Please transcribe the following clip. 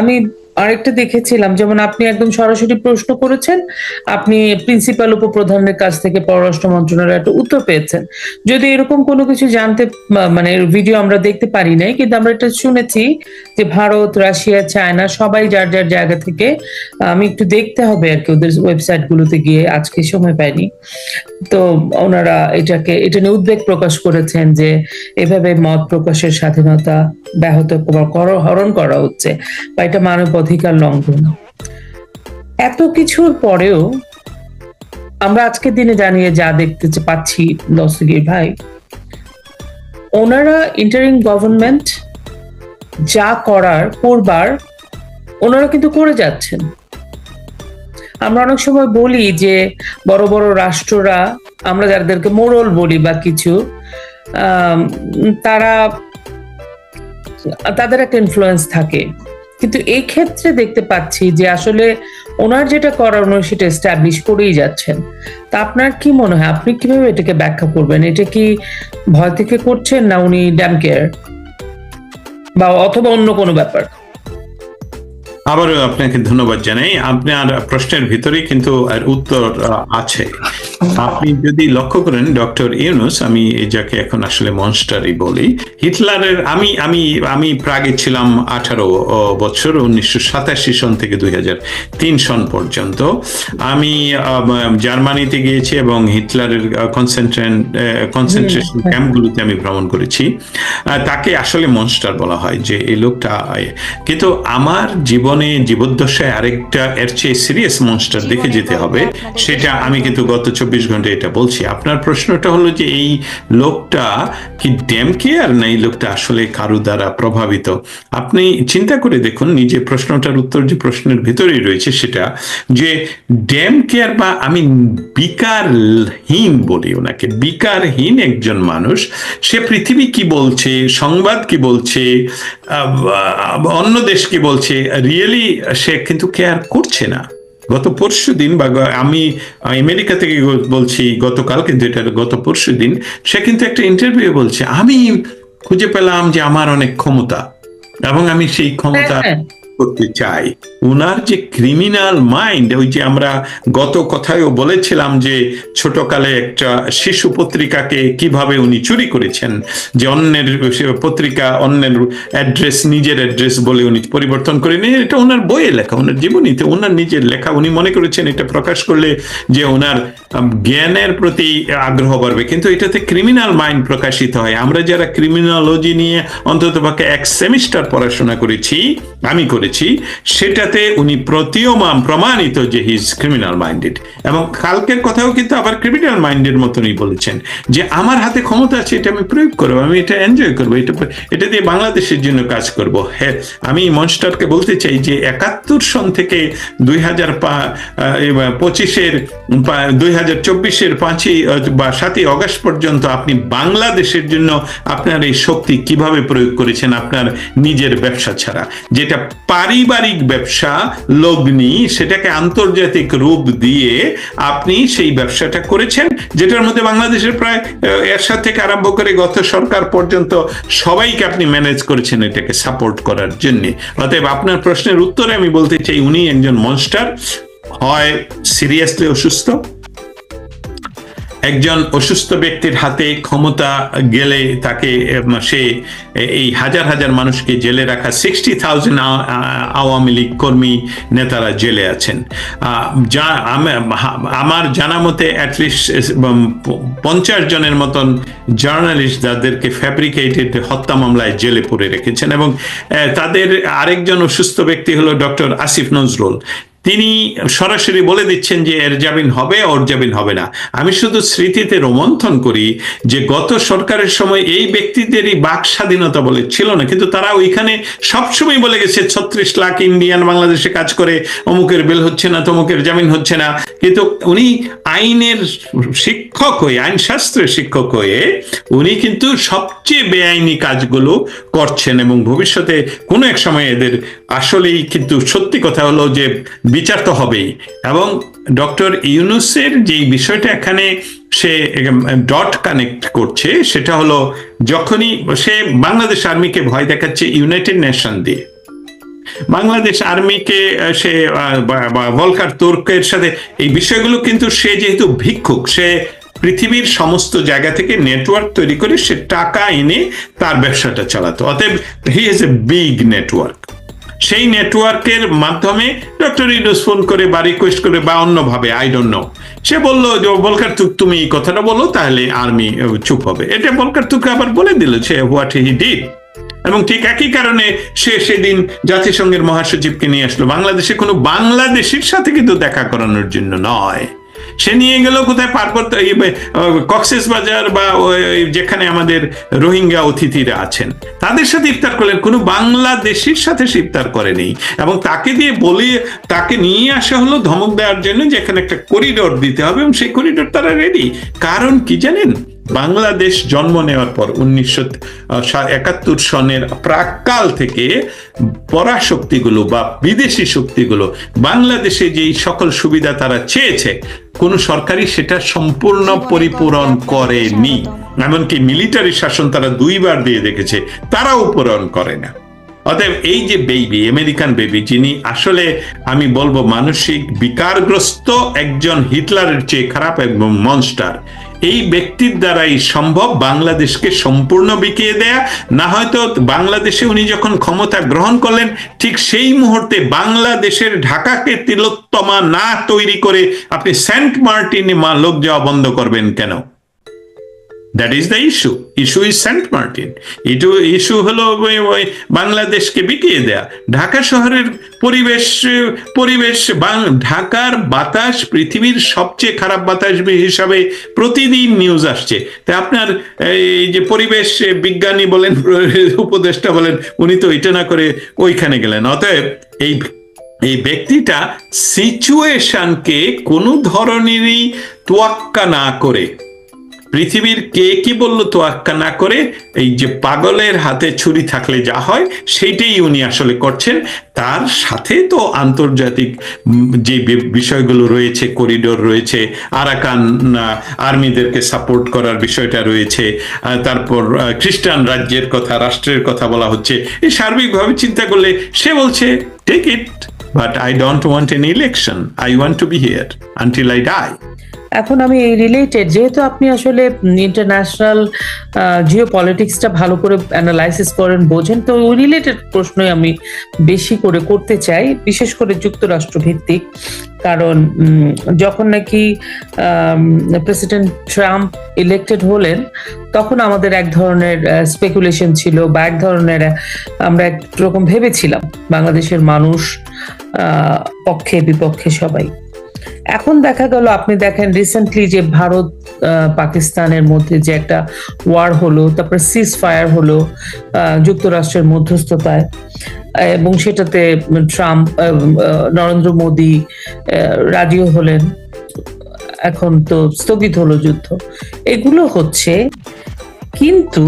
আমি আরেকটা দেখেছিলাম, যেমন আপনি একদম সরাসরি প্রশ্ন করেছেন, আপনি প্রিন্সিপাল উপপ্রধানের কাছ থেকে পররাষ্ট্র মন্ত্রণালয় একটা উত্তর পেয়েছেন। যদি এরকম কোনো কিছু জানতে মানে ভিডিও আমরা দেখতে পারি নাই, কিন্তু আমরা এটা শুনেছি যে ভারত, রাশিয়া, চায়না সবাই যার যার জায়গা থেকে আমি একটু দেখতে হবে আর কি, ওদের ওয়েবসাইট গুলোতে গিয়ে, আজকে সময় পাইনি। তো ওনারা এটাকে, এটা নিয়ে উদ্বেগ প্রকাশ করেছেন যে এভাবে মত প্রকাশের স্বাধীনতা ব্যাহত হরণ করা হচ্ছে বা এটা মানব অধিকার লঙ্ঘন। এত কিছুর পরেও আমরা আজকের দিনে জানিয়ে যা দেখতে পাচ্ছি দস্তগীর ভাই, ওনারা ইন্টারিং গভর্নমেন্ট যা করার করবার ওনারা কিন্তু করে যাচ্ছেন। আমরা অনেক সময় বলি যে বড় বড় রাষ্ট্ররা, আমরা যাদেরকে মোড়ল বলি বা কিছু তারা তাদের একটা ইনফ্লুয়েন্স থাকে। কিন্তু এই ক্ষেত্রে দেখতে পাচ্ছি যে আসলে ওনার যেটা করানো সেটা এস্টাবলিশ করেই যাচ্ছেন। তা আপনার কি মনে হয়? আপনি কীভাবে এটাকে ব্যাখ্যা করবেন? এটা কি ভয় থেকে করছেন না উনি ড্যাম কেয়ার বা অথবা অন্য কোনো ব্যাপার? আবারও আপনাকে ধন্যবাদ জানাই। আপনার প্রশ্নের ভিতরে কিন্তু উত্তর আছে। আপনি যদি লক্ষ্য করেন ডক্টর ইউনুস আমি যাকে এখন আসলে মনস্টারই বলি হিটলারের আমি আমি আমি প্রাগে ছিলাম আঠারো বছর উনিশশো সাতাশি সন থেকে দুই তিন সন পর্যন্ত। আমি জার্মানিতে গিয়েছি এবং হিটলারের কনসেন্ট্রেন কনসেন্ট্রেশন ক্যাম্পগুলোতে আমি ভ্রমণ করেছি। তাকে আসলে মনস্টার বলা হয় যে এই লোকটা কিন্তু আমার জীবনে জীবদ্দশায় আরেকটা এর চেয়ে সিরিয়াস মনস্টার দেখে যেতে হবে সেটা আমি কিন্তু গত চব্বিশ ঘন্টায় এটা বলছি। আপনার প্রশ্নটা হলো যে এই লোকটা কি ড্যাম কেয়ার না এই লোকটা আসলে কারু দ্বারা প্রভাবিত? আপনি চিন্তা করে দেখুন, নিজে প্রশ্নটার উত্তর যে প্রশ্নের ভিতরেই রয়েছে সেটা যে ড্যাম কেয়ার বা আমি বিকারহীন বলি ওনাকে, বিকারহীন একজন মানুষ, সে পৃথিবী কি বলছে, সংবাদ কি বলছে অন্য দেশ কি বলছে, রিয়েলি সে কিন্তু কেয়ার করছে না। গত পরশু দিন বা আমি আমেরিকা থেকে বলছি গতকাল কিন্তু এটা গত পরশু দিন সে কিন্তু একটা ইন্টারভিউ বলছে আমি খুঁজে পেলাম যে আমার অনেক ক্ষমতা এবং আমি সেই ক্ষমতা হ্যাঁ, করতে চাই। উনার যে ক্রিমিনাল মাইন্ড ওই যে আমরা গত কথায়ও বলেছিলাম যে ছোটকালে একটা শিশু পত্রিকাকে কীভাবে উনি চুরি করেছেন, যে অন্যের পত্রিকা, অন্যের অ্যাড্রেস নিজের অ্যাড্রেস বলে উনি পরিবর্তন করে নিয়ে, এটা ওনার বইয়ে লেখা ওনার জীবনীতে ওনার নিজের লেখা, উনি মনে করেছেন এটা প্রকাশ করলে যে ওনার জ্ঞানের প্রতি আগ্রহ বাড়বে। কিন্তু এটাতে ক্রিমিনাল মাইন্ড প্রকাশিত হয়। আমরা যারা ক্রিমিনোলজি নিয়ে অন্তত পক্ষে এক সেমিস্টার পড়াশোনা করেছি, আমি করেছি, সেটাতে উনি প্রতীয়মান, প্রমাণিত যে হি ইজ ক্রিমিনাল মাইন্ডেড এবং কালকের কথাও কিন্তু আবার ক্রিমিনাল মাইন্ডের মতনই বলেছেন যে আমার হাতে ক্ষমতা আছে, এটা আমি প্রয়োগ করব, আমি এটা এনজয় করব, এটা এটা দিয়ে বাংলাদেশের জন্য কাজ করব। হ্যাঁ আমি মনস্টারকে বলতে চাই যে একাত্তর সন থেকে দুই হাজার পা পঁচিশের দুই হাজার চব্বিশের পাঁচই বা সাতই অগস্ট পর্যন্ত আপনি বাংলাদেশের জন্য আপনার এই শক্তি কীভাবে প্রয়োগ করেছেন আপনার নিজের ব্যবসা ছাড়া? যেটা পারিবারিক ব্যবসা, লগ্নি, সেটাকে আন্তর্জাতিক রূপ দিয়ে আপনি সেই ব্যবসাটা করেছেন, যেটার মধ্যে বাংলাদেশের প্রায় এরশাদ থেকে আরম্ভ করে গত সরকার পর্যন্ত সবাইকে আপনি ম্যানেজ করেছেন এটাকে সাপোর্ট করার জন্য। অতএব আপনার প্রশ্নের উত্তরে আমি বলতে চাই, উনি একজন মনস্টার হয় সিরিয়াসলি অসুস্থ? একজন অসুস্থ ব্যক্তির হাতে ক্ষমতা গেলে তাকে সে এই হাজার হাজার মানুষকে জেলে রাখা সিক্সটি থাউজেন্ড আওয়ামী লীগ কর্মী নেতারা জেলে আছেন। যা আমার জানা মতে অ্যাটলিস্ট পঞ্চাশ জনের মতন জার্নালিস্ট যাদেরকে ফ্যাব্রিকেটেড হত্যা মামলায় জেলে পড়ে রেখেছেন এবং তাদের আরেকজন অসুস্থ ব্যক্তি হলো ডক্টর আসিফ নজরুল। তিনি সরাসরি বলে দিচ্ছেন যে এর জামিন হবে, ওর জামিন হবে না। আমি শুধু স্মৃতিতে রোমন্থন করি যে গত সরকারের সময় এই ব্যক্তিদেরই বাক স্বাধীনতা বলে ছিল না, কিন্তু তারা ওইখানে সবসময় বলে গেছে, ছত্রিশ লাখ ইন্ডিয়ান বাংলাদেশে কাজ করে, অমুকের বেল হচ্ছে না, তমুকের জামিন হচ্ছে না। কিন্তু উনি আইনের শিক্ষক হয়ে আইন শাস্ত্রের শিক্ষক হয়ে, উনি কিন্তু সবচেয়ে বেআইনি কাজগুলো করছেন এবং ভবিষ্যতে কোনো এক সময় এদের আসলেই কিন্তু সত্যি কথা হলো যে বিচার তো হবেই। এবং ডক্টর ইউনুসের যে বিষয়টা এখানে সে ডট কানেক্ট করছে, সেটা হলো যখনই সে বাংলাদেশ আর্মিকে ভয় দেখাচ্ছে ইউনাইটেড নেশন দিয়ে। বাংলাদেশ আর্মিকে সে ভলকার তুর্কের সাথে, এই বিষয়গুলো কিন্তু সে যেহেতু ভিক্ষুক, সে পৃথিবীর সমস্ত জায়গা থেকে নেটওয়ার্ক তৈরি করে সে টাকা এনে তার ব্যবসাটা চালাতো। অতএব he is a big network. সেই নেটওয়ার্কের মাধ্যমে ডক্টর ইউনুস ফোন করে বা রিকোয়েস্ট করে বা অন্যভাবে আই ডোন্ট নো সে বলল যে বলকার তুক, তুমি এই কথাটা বলো, তাহলে আর্মি চুপ হবে। এটা বলকার তুক আবার বলে দিল সে হোয়াট হি ডিড এবং ঠিক একই কারণে সে সেদিন জাতিসংঘের মহাসচিবকে নিয়ে আসলো। বাংলাদেশে কোনো বাংলাদেশের সাথে কিন্তু দেখা করানোর জন্য নয়। সে নিয়ে গেল কোথায় পার করতে কক্সেস বাজার বা যেখানে আমাদের রোহিঙ্গা অতিথিরা আছেন, তাদের সাথে ইফতার করলেন, কোনো বাংলাদেশের সাথে সে ইফতার করেনি। এবং তাকে দিয়ে বলে, তাকে নিয়ে আসা হলো ধমক দেওয়ার জন্য যেখানে একটা করিডোর দিতে হবে এবং সেই করিডোর তারা রেডি কারণ কি জানেন? বাংলাদেশ জন্ম নেওয়ার পর উনিশশো একাত্তর সনের প্রাককাল থেকে পরাশক্তিগুলো বা বিদেশি শক্তিগুলো বাংলাদেশে যেই সকল সুবিধা তারা চেয়েছে কোন সরকারই সেটা সম্পূর্ণ পরিপূরণ করেনি। এমনকি মিলিটারি শাসন তারা দুইবার দিয়ে দেখেছে তারাও পূরণ করে না। অতএব এই যে বেবি আমেরিকান বেবি যিনি আসলে আমি বলব মানসিক বিকারগ্রস্ত একজন হিটলারের চেয়ে খারাপ এবং মনস্টার এই ব্যক্তির দ্বারাই সম্ভব বাংলাদেশকে সম্পূর্ণ বিকিয়ে দেয়া। না হয়তো বাংলাদেশে উনি যখন ক্ষমতা গ্রহণ করলেন, ঠিক সেই মুহূর্তে বাংলাদেশের ঢাকাকে তিলোত্তমা না তৈরি করে আপনি সেন্ট মার্টিনে মা লোক যাওয়া বন্ধ করবেন কেন? That is the issue issue is Saint Martin ইটু issue হলো ওই বাংলাদেশকে বিকিয়ে দেয়া। ঢাকা শহরের পরিবেশ পরিবেশ ঢাকার বাতাস পৃথিবীর সবচেয়ে খারাপ বাতাস হিসাবে প্রতিদিন নিউজ আসছে। তা আপনার এই যে পরিবেশ বিজ্ঞানী বলেন, উপদেষ্টা বলেন, উনি তো এটা না করে ওইখানে গেলেন। অতএব এই এই ব্যক্তিটা সিচুয়েশনকে কোনো ধরনেরই তোয়াক্কা না করে পৃথিবীর কে কি বলল তো আক্কা না করে, এই যে পাগলের হাতে ছুরি থাকলে যা হয়, সেইটাই উনি আসলে করছেন। তার সাথে তো আন্তর্জাতিক যে বিষয়গুলো রয়েছে, করিডোর রয়েছে, আরাকান আর্মিদেরকে সাপোর্ট করার বিষয়টা রয়েছে তারপর খ্রিস্টান রাজ্যের কথা, রাষ্ট্রের কথা বলা হচ্ছে, এই সার্বিকভাবে চিন্তা করলে সে বলছে take it but I don't want an election I want to be here until I die এখন আমি এই রিলেটেড যেহেতু আপনি আসলে ইন্টারন্যাশনাল জিও পলিটিক্সটা ভালো করে অ্যানালাইসিস করেন, বোঝেন, তো ওই রিলেটেড প্রশ্নই আমি বেশি করে করতে চাই, বিশেষ করে যুক্তরাষ্ট্র ভিত্তিক কারণ যখন নাকি প্রেসিডেন্ট ট্রাম্প ইলেক্টেড হলেন, তখন আমাদের এক ধরনের স্পেকুলেশন ছিল বা এক ধরনের আমরা একরকম ভেবেছিলাম, বাংলাদেশের মানুষ পক্ষে, বিপক্ষে সবাই। এখন দেখা গেল, আপনি দেখেন রিসেন্টলি যে ভারত পাকিস্তানের মধ্যে যে একটা ওয়ার হলো, তারপর সিজ ফায়ার হলো যুক্তরাষ্ট্রের মধ্যস্থতায়, এবং সেটাতে ট্রাম্প নরেন্দ্র মোদী রাজিও হলেন, এখন তো স্থগিত হলো যুদ্ধ। এগুলো হচ্ছে, কিন্তু